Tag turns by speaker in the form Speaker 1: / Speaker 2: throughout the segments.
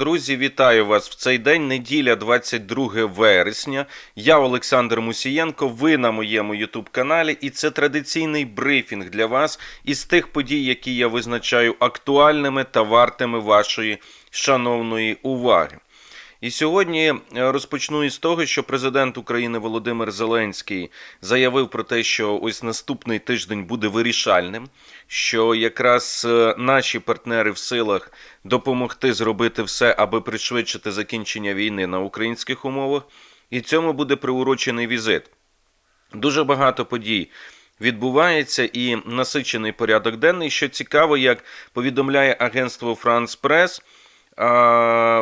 Speaker 1: Друзі, вітаю вас в цей день, неділя, 22 вересня. Я Олександр Мусієнко. Ви на моєму Ютуб-каналі, і це традиційний брифінг для вас із тих подій, які я визначаю актуальними та вартими вашої шановної уваги. І сьогодні е, розпочну із того, що президент України Володимир Зеленський заявив про те, що ось наступний тиждень буде вирішальним, що якраз е, наші партнери в силах допомогти зробити все, аби пришвидшити закінчення війни на українських умовах, і цьому буде приурочений візит. Дуже багато подій відбувається і насичений порядок денний. Що цікаво, як повідомляє агентство France а,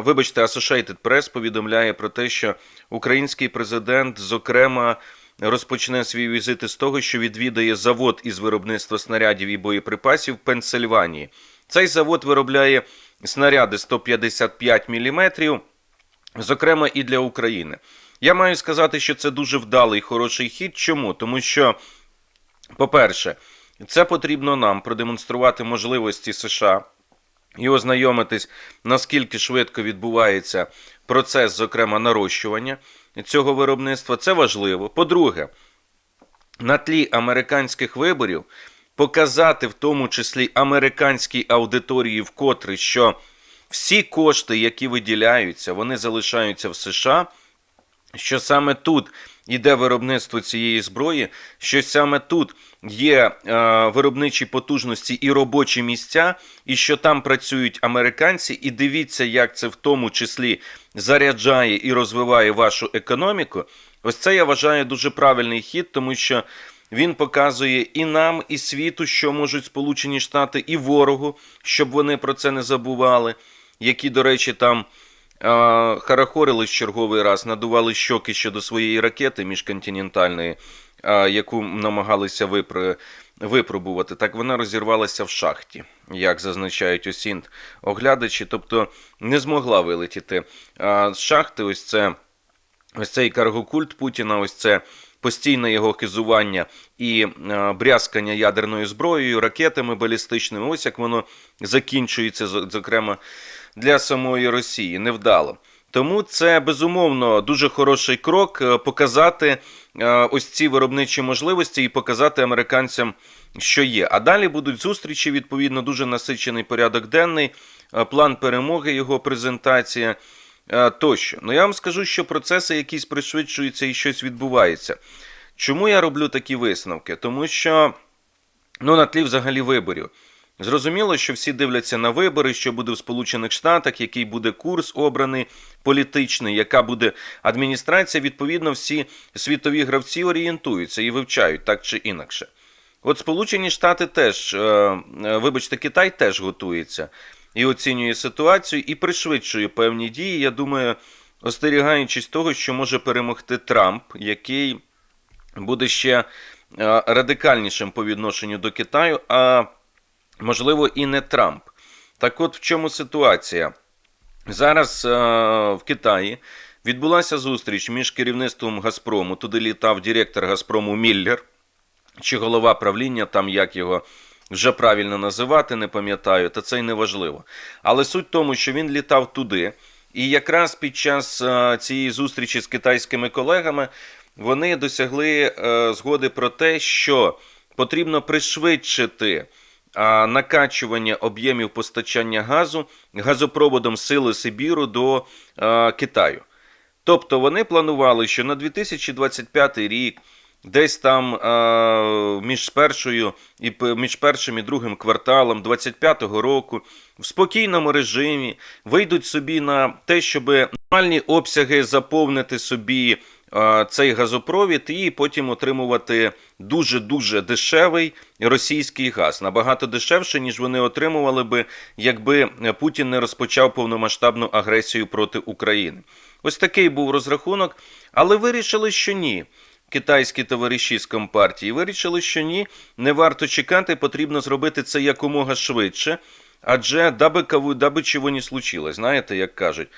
Speaker 1: вибачте, Associated Press повідомляє про те, що український президент, зокрема, розпочне свій візит із того, що відвідає завод із виробництва снарядів і боєприпасів в Пенсильванії. Цей завод виробляє снаряди 155 мм, зокрема і для України. Я маю сказати, що це дуже вдалий хороший хід. Чому? Тому що, по-перше, це потрібно нам продемонструвати можливості США і ознайомитись, наскільки швидко відбувається процес, зокрема, нарощування цього виробництва. Це важливо. По-друге, на тлі американських виборів показати в тому числі американській аудиторії вкотре, що всі кошти, які виділяються, вони залишаються в США, що саме тут іде виробництво цієї зброї, що саме тут є е, виробничі потужності і робочі місця, і що там працюють американці, і дивіться, як це в тому числі заряджає і розвиває вашу економіку. Ось це я вважаю дуже правильний хід, тому що він показує і нам, і світу, що можуть Сполучені Штати, і ворогу, щоб вони про це не забували, які, до речі, там. Харахорились черговий раз, надували щоки щодо своєї ракети міжконтинентальної, яку намагалися випр... випробувати. Так вона розірвалася в шахті, як зазначають осінт оглядачі, тобто не змогла вилетіти з шахти. Ось це ось цей каргокульт Путіна, ось це. Постійне його хизування і е, брязкання ядерною зброєю, ракетами балістичними. Ось як воно закінчується, зокрема для самої Росії невдало. Тому це безумовно дуже хороший крок е, показати е, ось ці виробничі можливості і показати американцям, що є. А далі будуть зустрічі. Відповідно, дуже насичений порядок денний, е, план перемоги, його презентація тощо. Ну я вам скажу, що процеси якісь пришвидшуються і щось відбувається. Чому я роблю такі висновки? Тому що ну, на тлі взагалі виборів. Зрозуміло, що всі дивляться на вибори, що буде в Сполучених Штатах, який буде курс обраний політичний, яка буде адміністрація. Відповідно, всі світові гравці орієнтуються і вивчають так чи інакше. От Сполучені Штати теж, е, е, вибачте, Китай теж готується і оцінює ситуацію, і пришвидшує певні дії. Я думаю, остерігаючись того, що може перемогти Трамп, який буде ще е, радикальнішим по відношенню до Китаю. а можливо, і не Трамп. Так от в чому ситуація? Зараз е в Китаї відбулася зустріч між керівництвом Газпрому. Туди літав директор Газпрому Міллер, чи голова правління, там як його вже правильно називати, не пам'ятаю, та це й не важливо. Але суть в тому, що він літав туди. І якраз під час е цієї зустрічі з китайськими колегами вони досягли е згоди про те, що потрібно пришвидшити накачування об'ємів постачання газу газопроводом Сили Сибіру до Китаю. Тобто вони планували, що на 2025 рік. Десь там між першою і між першим і другим кварталом 25-го року в спокійному режимі вийдуть собі на те, щоб нормальні обсяги заповнити собі цей газопровід і потім отримувати дуже-дуже дешевий російський газ. Набагато дешевше, ніж вони отримували би, якби Путін не розпочав повномасштабну агресію проти України. Ось такий був розрахунок, але вирішили, що ні. Китайські товариші з компартії вирішили, що ні, не варто чекати, потрібно зробити це якомога швидше, адже даби каву, чого не случилось, знаєте, як кажуть.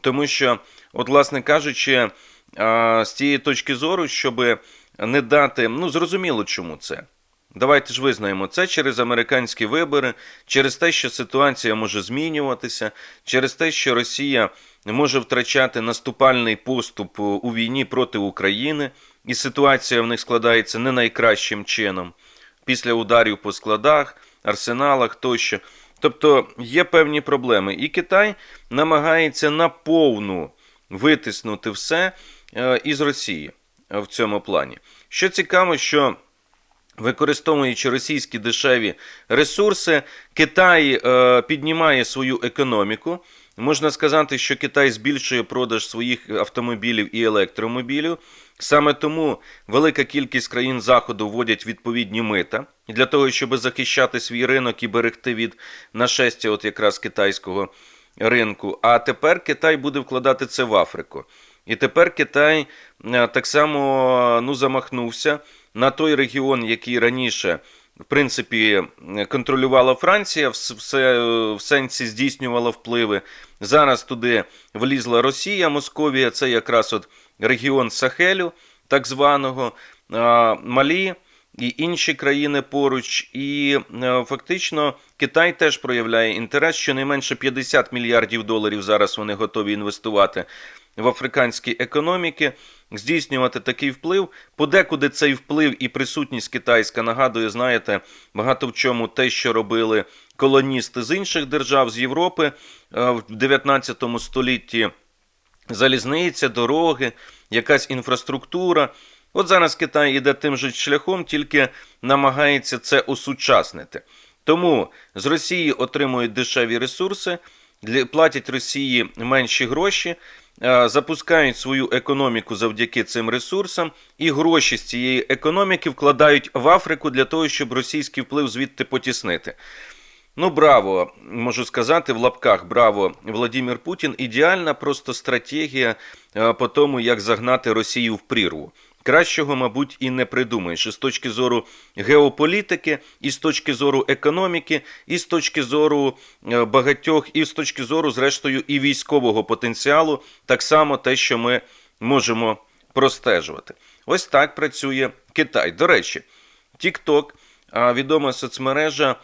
Speaker 1: Тому що, от, власне кажучи, з цієї точки зору, щоб не дати, ну зрозуміло, чому це. Давайте ж визнаємо це через американські вибори, через те, що ситуація може змінюватися, через те, що Росія може втрачати наступальний поступ у війні проти України, і ситуація в них складається не найкращим чином після ударів по складах, арсеналах тощо. Тобто є певні проблеми. І Китай намагається наповну витиснути все е, із Росії е, в цьому плані. Що цікаво, що використовуючи російські дешеві ресурси, Китай е, піднімає свою економіку. Можна сказати, що Китай збільшує продаж своїх автомобілів і електромобілів. Саме тому велика кількість країн Заходу вводять відповідні мита для того, щоб захищати свій ринок і берегти від нашестя, от якраз китайського ринку. А тепер Китай буде вкладати це в Африку. І тепер Китай е, так само ну, замахнувся на той регіон, який раніше. В принципі, контролювала Франція, все, в сенсі здійснювала впливи. Зараз туди влізла Росія, Московія, це якраз от регіон Сахелю, так званого, Малі і інші країни поруч. І е, фактично Китай теж проявляє інтерес, щонайменше 50 мільярдів доларів зараз вони готові інвестувати в африканські економіки, здійснювати такий вплив. Подекуди цей вплив і присутність китайська нагадує, знаєте, багато в чому те, що робили колоністи з інших держав з Європи е, в 19 столітті. Залізниця, дороги, якась інфраструктура. От зараз Китай іде тим же шляхом, тільки намагається це осучаснити. Тому з Росії отримують дешеві ресурси, платять Росії менші гроші, е, запускають свою економіку завдяки цим ресурсам, і гроші з цієї економіки вкладають в Африку для того, щоб російський вплив звідти потіснити. Ну, браво, можу сказати в лапках браво, Владимир Путін. Ідеальна просто стратегія е, по тому, як загнати Росію в прірву. Кращого, мабуть, і не придумаєш і з точки зору геополітики, і з точки зору економіки, і з точки зору е, багатьох, і з точки зору, зрештою, і військового потенціалу, так само те, що ми можемо простежувати. Ось так працює Китай. До речі, TikTok, відома соцмережа,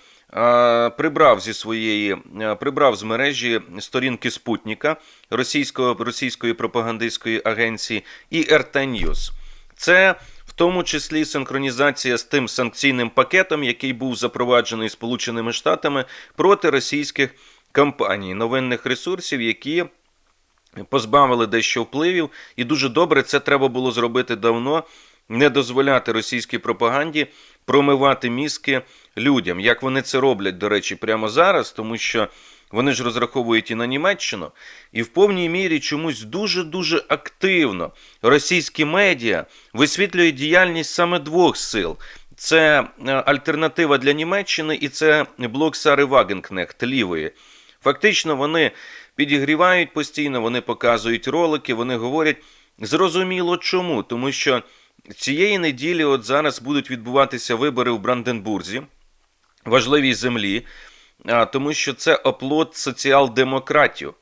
Speaker 1: прибрав зі своєї прибрав з мережі сторінки Спутника російського російської пропагандистської агенції і RT News. Це в тому числі синхронізація з тим санкційним пакетом, який був запроваджений Сполученими Штатами проти російських компаній, новинних ресурсів, які позбавили дещо впливів, і дуже добре це треба було зробити давно. Не дозволяти російській пропаганді промивати мізки людям. Як вони це роблять, до речі, прямо зараз, тому що вони ж розраховують і на Німеччину, і в повній мірі чомусь дуже-дуже активно російські медіа висвітлюють діяльність саме двох сил. Це е, альтернатива для Німеччини і це блок Сари Вагенкнехт лівої. Фактично вони підігрівають постійно, вони показують ролики, вони говорять зрозуміло чому, тому що цієї неділі от зараз будуть відбуватися вибори в Бранденбурзі, важливій землі, тому що це оплот соціал-демократів.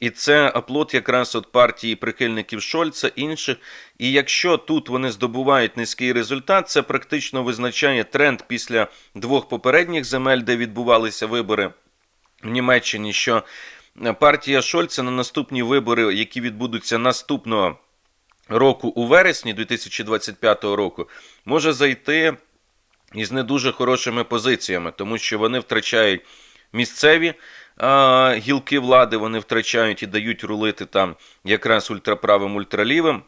Speaker 1: І це оплот якраз от партії прихильників Шольца, інших. І якщо тут вони здобувають низький результат, це практично визначає тренд після двох попередніх земель, де відбувалися вибори в Німеччині, що партія Шольца на наступні вибори, які відбудуться наступного року у вересні 2025 року, може зайти із не дуже хорошими позиціями, тому що вони втрачають місцеві а, гілки влади, вони втрачають і дають рулити там якраз ультраправим, ультралівим.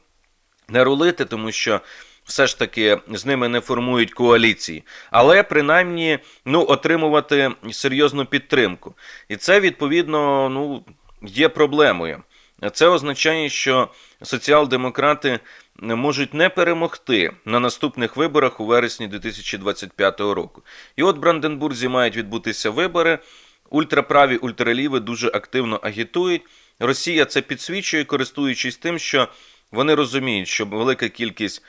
Speaker 1: Не рулити, тому що все ж таки з ними не формують коаліції, але принаймні ну, отримувати серйозну підтримку. І це відповідно ну, є проблемою. Це означає, що соціал-демократи можуть не перемогти на наступних виборах у вересні 2025 року. І от в Бранденбурзі мають відбутися вибори. Ультраправі, ультраліви дуже активно агітують. Росія це підсвічує, користуючись тим, що вони розуміють, що велика кількість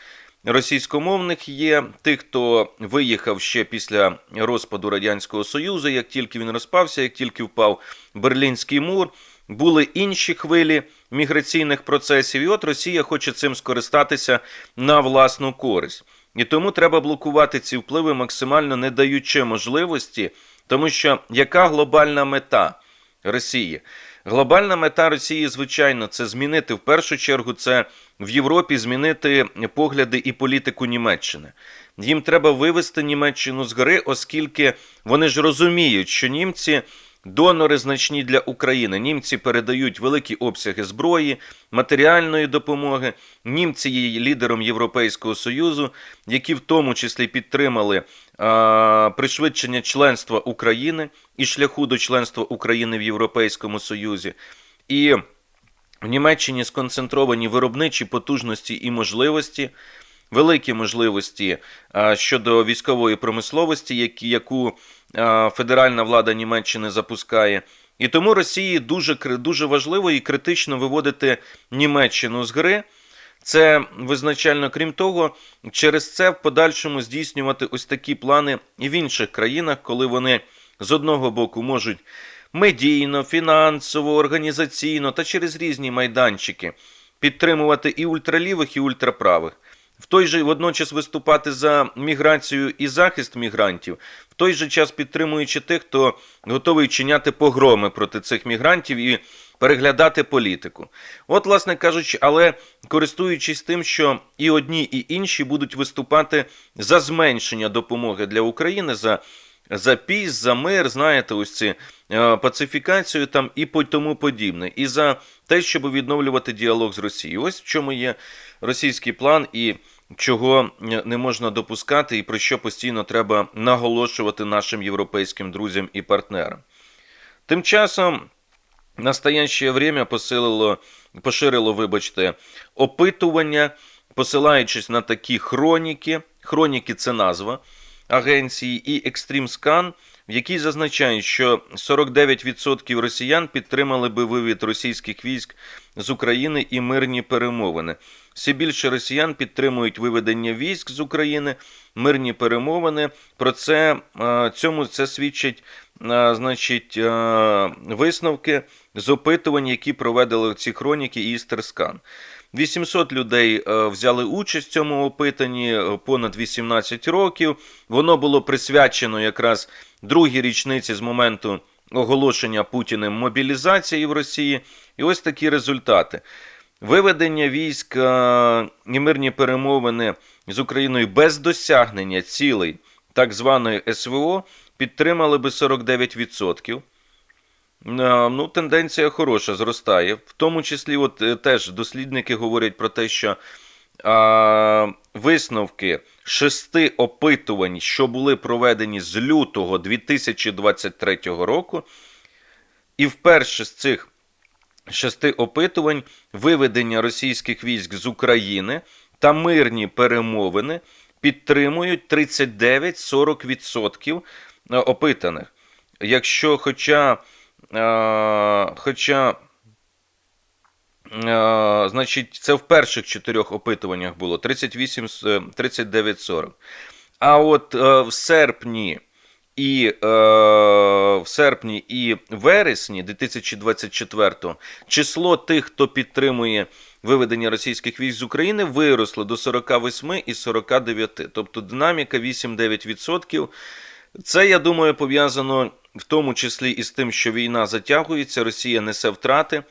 Speaker 1: російськомовних є тих, хто виїхав ще після розпаду Радянського Союзу, як тільки він розпався, як тільки впав Берлінський мур. Були інші хвилі міграційних процесів, і от Росія хоче цим скористатися на власну користь. І тому треба блокувати ці впливи, максимально не даючи можливості, тому що яка глобальна мета Росії? Глобальна мета Росії, звичайно, це змінити в першу чергу це в Європі змінити погляди і політику Німеччини. Їм треба вивести Німеччину з гори, оскільки вони ж розуміють, що німці донори значні для України. Німці передають великі обсяги зброї, матеріальної допомоги. Німці є лідером Європейського союзу, які в тому числі підтримали а, пришвидшення членства України і шляху до членства України в Європейському Союзі. І в Німеччині сконцентровані виробничі потужності і можливості, великі можливості щодо військової промисловості, яку федеральна влада Німеччини запускає. І тому Росії дуже, дуже важливо і критично виводити Німеччину з гри. Це визначально, крім того, через це в подальшому здійснювати ось такі плани і в інших країнах, коли вони з одного боку можуть медійно, фінансово, організаційно та через різні майданчики підтримувати і ультралівих, і ультраправих. В той же водночас виступати за міграцію і захист мігрантів, в той же час підтримуючи тих, хто готовий чиняти погроми проти цих мігрантів і переглядати політику. От, власне кажучи, але користуючись тим, що і одні, і інші будуть виступати за зменшення допомоги для України, за, за піс, за мир, знаєте, ось ці е, пацифікацію там і тому подібне, і за те, щоб відновлювати діалог з Росією. Ось в чому є російський план і чого не можна допускати, і про що постійно треба наголошувати нашим європейським друзям і партнерам. Тим часом настоящее время посилило, поширило, вибачте, опитування, посилаючись на такі хроніки. Хроніки це назва агенції і Extreme Scan, в якій зазначають, що 49% росіян підтримали би вивід російських військ з України і мирні перемовини. Все більше росіян підтримують виведення військ з України, мирні перемовини. Про це е, цьому це свідчить е, значить, е, висновки з опитувань, які проведили ці хроніки Істерскан. 800 людей е, взяли участь в цьому опитанні е, понад 18 років. Воно було присвячено якраз другій річниці з моменту оголошення Путіним мобілізації в Росії. І ось такі результати. Виведення військ е, і мирні перемовини з Україною без досягнення цілей так званої СВО підтримали би 49%. Е, Ну, тенденція хороша, зростає. В тому числі, от е, теж дослідники говорять про те, що а, висновки шести опитувань, що були проведені з лютого 2023 року, і вперше з цих шести опитувань виведення російських військ з України та мирні перемовини підтримують 39-40% опитаних. Якщо хоча Е, Хоча, е, значить, це в перших чотирьох опитуваннях було 38, е, 39-40. А от е, в серпні і е, в серпні і вересні 2024 число тих, хто підтримує виведення російських військ з України, виросло до 48 і 49. Тобто динаміка 8-9%. Це, я думаю, пов'язано в тому числі і з тим, що війна затягується, Росія несе втрати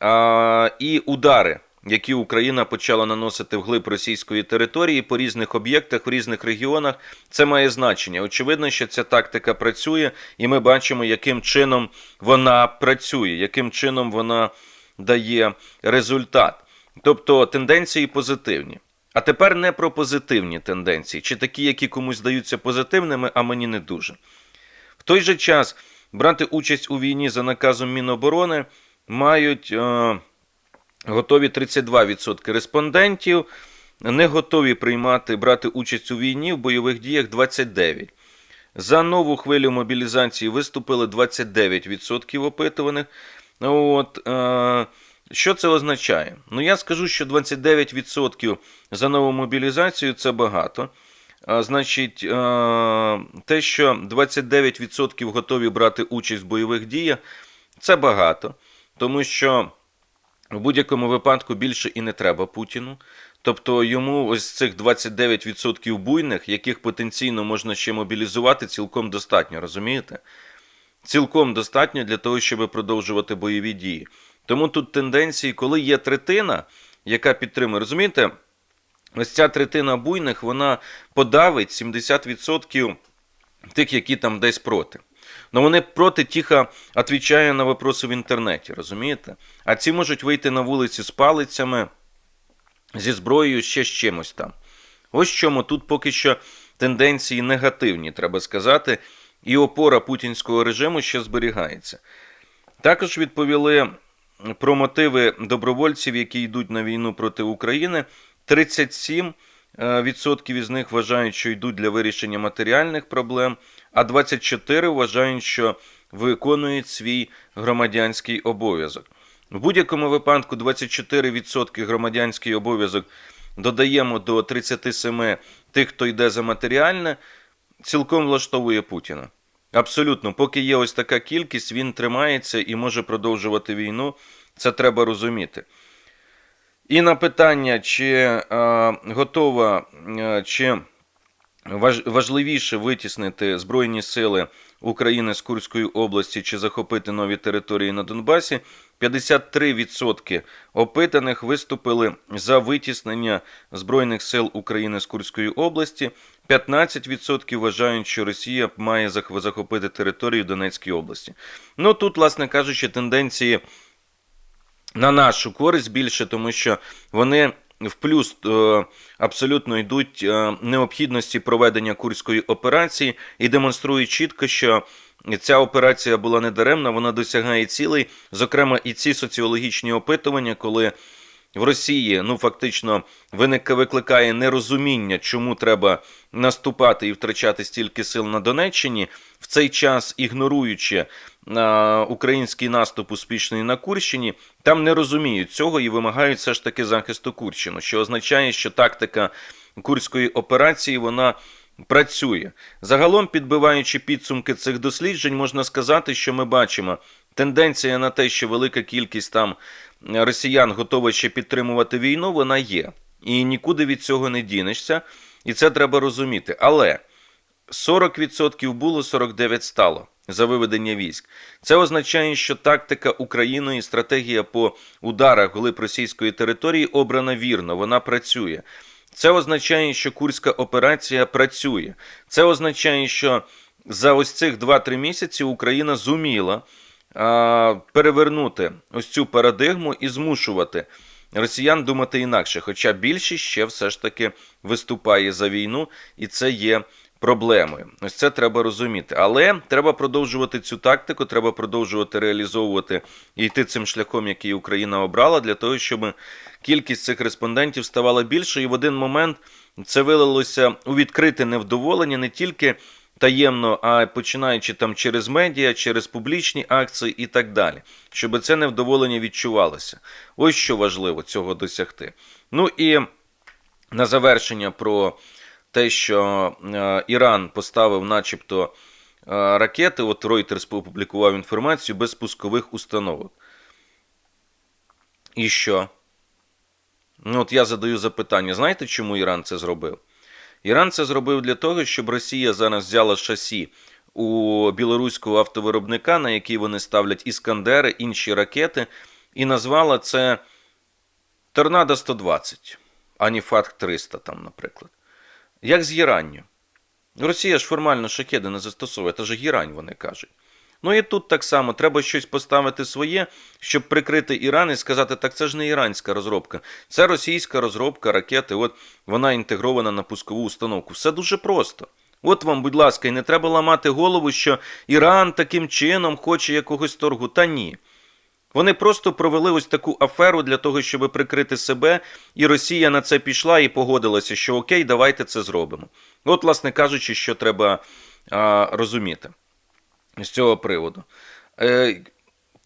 Speaker 1: а, і удари, які Україна почала наносити вглиб російської території по різних об'єктах в різних регіонах. Це має значення. Очевидно, що ця тактика працює, і ми бачимо, яким чином вона працює, яким чином вона дає результат. Тобто тенденції позитивні. А тепер не про позитивні тенденції, чи такі, які комусь здаються позитивними, а мені не дуже. В той же час брати участь у війні за наказом Міноборони мають е, готові 32% респондентів, не готові приймати брати участь у війні в бойових діях 29%. За нову хвилю мобілізації виступили 29% опитуваних. От, е, що це означає? Ну, я скажу, що 29% за нову мобілізацію це багато. А, Значить, е, те, що 29% готові брати участь в бойових діях, це багато, тому що в будь-якому випадку більше і не треба Путіну. Тобто йому ось цих 29% буйних, яких потенційно можна ще мобілізувати, цілком достатньо, розумієте? Цілком достатньо для того, щоб продовжувати бойові дії. Тому тут тенденції, коли є третина, яка підтримує, розумієте, ось ця третина буйних, вона подавить 70% тих, які там десь проти. Ну вони проти тихо відповідає на вопроси в інтернеті, розумієте? А ці можуть вийти на вулиці з палицями, зі зброєю, ще з чимось там. Ось чому тут поки що тенденції негативні, треба сказати, і опора путінського режиму ще зберігається. Також відповіли про мотиви добровольців, які йдуть на війну проти України. 37 е, відсотків із них вважають, що йдуть для вирішення матеріальних проблем, а 24 вважають, що виконують свій громадянський обов'язок. В будь-якому випадку 24% громадянський обов'язок додаємо до 37 тих, хто йде за матеріальне, цілком влаштовує Путіна. Абсолютно, поки є ось така кількість, він тримається і може продовжувати війну. Це треба розуміти. І на питання, чи е, готова, е, чи важ, важливіше витіснити Збройні сили України з Курської області чи захопити нові території на Донбасі, 53% опитаних виступили за витіснення Збройних сил України з Курської області. 15% вважають, що Росія має захопити територію Донецької області. Ну тут, власне кажучи, тенденції на нашу користь більше, тому що вони в плюс е, абсолютно йдуть е, необхідності проведення курської операції і демонструють чітко, що ця операція була недаремна, вона досягає цілей, зокрема, і ці соціологічні опитування, коли в Росії ну фактично викликає нерозуміння, чому треба наступати і втрачати стільки сил на Донеччині, в цей час ігноруючи а, український наступ успішний на Курщині, там не розуміють цього і вимагають все ж таки захисту Курщину, що означає, що тактика курської операції вона. Працює загалом, підбиваючи підсумки цих досліджень, можна сказати, що ми бачимо тенденція на те, що велика кількість там росіян готова ще підтримувати війну, вона є. І нікуди від цього не дінешся. І це треба розуміти. Але 40% було, 49% стало за виведення військ. Це означає, що тактика України і стратегія по ударах глиб російської території обрана вірно, вона працює. Це означає, що Курська операція працює. Це означає, що за ось цих 2-3 місяці Україна зуміла перевернути ось цю парадигму і змушувати росіян думати інакше. Хоча більшість ще все ж таки виступає за війну, і це є проблемою. Ось це треба розуміти. Але треба продовжувати цю тактику, треба продовжувати реалізовувати і йти цим шляхом, який Україна обрала, для того, щоб кількість цих респондентів ставала більше, і в один момент це вилилося у відкрите невдоволення не тільки таємно, а починаючи там через медіа, через публічні акції і так далі, щоб це невдоволення відчувалося. Ось що важливо цього досягти. Ну і на завершення про те, що е, Іран поставив, начебто, е, ракети. От Reuters опублікував інформацію без пускових установок. І що? Ну, от я задаю запитання: знаєте, чому Іран це зробив? Іран це зробив для того, щоб Росія зараз взяла шасі у білоруського автовиробника, на який вони ставлять іскандери, інші ракети, і назвала це Торнадо 120, ані Фатх 300, там, наприклад. Як з Гіранню. Росія ж формально шахеди не застосовує, це ж Гірань, вони кажуть. Ну і тут так само треба щось поставити своє, щоб прикрити Іран і сказати, так це ж не іранська розробка, це російська розробка ракети, от вона інтегрована на пускову установку. Все дуже просто. От вам, будь ласка, і не треба ламати голову, що Іран таким чином хоче якогось торгу. Та ні. Вони просто провели ось таку аферу для того, щоб прикрити себе, і Росія на це пішла і погодилася, що окей, давайте це зробимо. От, власне кажучи, що треба а, розуміти з цього приводу. Е,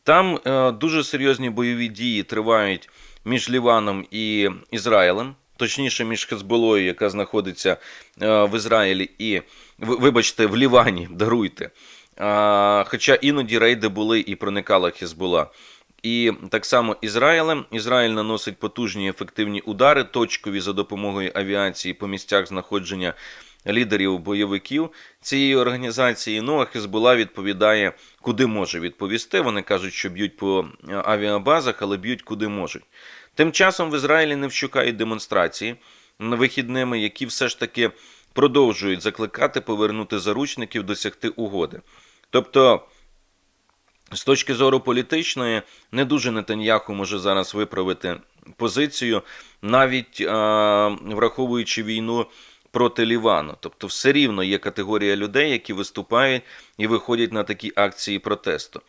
Speaker 1: там е, дуже серйозні бойові дії тривають між Ліваном і Ізраїлем, точніше, між Хезболою, яка знаходиться е, в Ізраїлі, і, вибачте, в Лівані, даруйте. Хоча іноді рейди були і проникала Хезбола. і так само Ізраїлем. Ізраїль наносить потужні ефективні удари, точкові за допомогою авіації по місцях знаходження лідерів бойовиків цієї організації. Ну а Хезбула відповідає, куди може відповісти. Вони кажуть, що б'ють по е, авіабазах, але б'ють куди можуть. Тим часом в Ізраїлі не вщукають демонстрації вихідними, які все ж таки продовжують закликати повернути заручників, досягти угоди. Тобто. З точки зору політичної, не дуже Нетаньяху може зараз виправити позицію, навіть е, враховуючи війну проти Лівану. Тобто, все рівно є категорія людей, які виступають і виходять на такі акції протесту.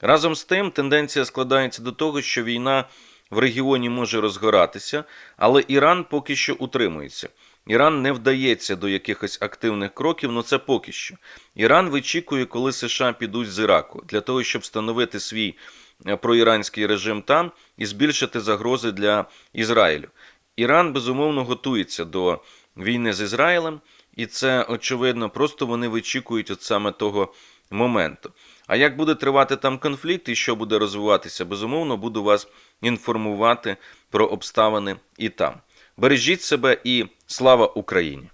Speaker 1: Разом з тим, тенденція складається до того, що війна в регіоні може розгоратися, але Іран поки що утримується. Іран не вдається до якихось активних кроків, ну це поки що. Іран вичікує, коли США підуть з Іраку для того, щоб встановити свій е, проіранський режим там і збільшити загрози для Ізраїлю. Іран безумовно готується до війни з Ізраїлем, і це очевидно, просто вони вичікують от саме того моменту. А як буде тривати там конфлікт і що буде розвиватися, безумовно, буду вас інформувати про обставини і там. Бережіть себе і слава Україні!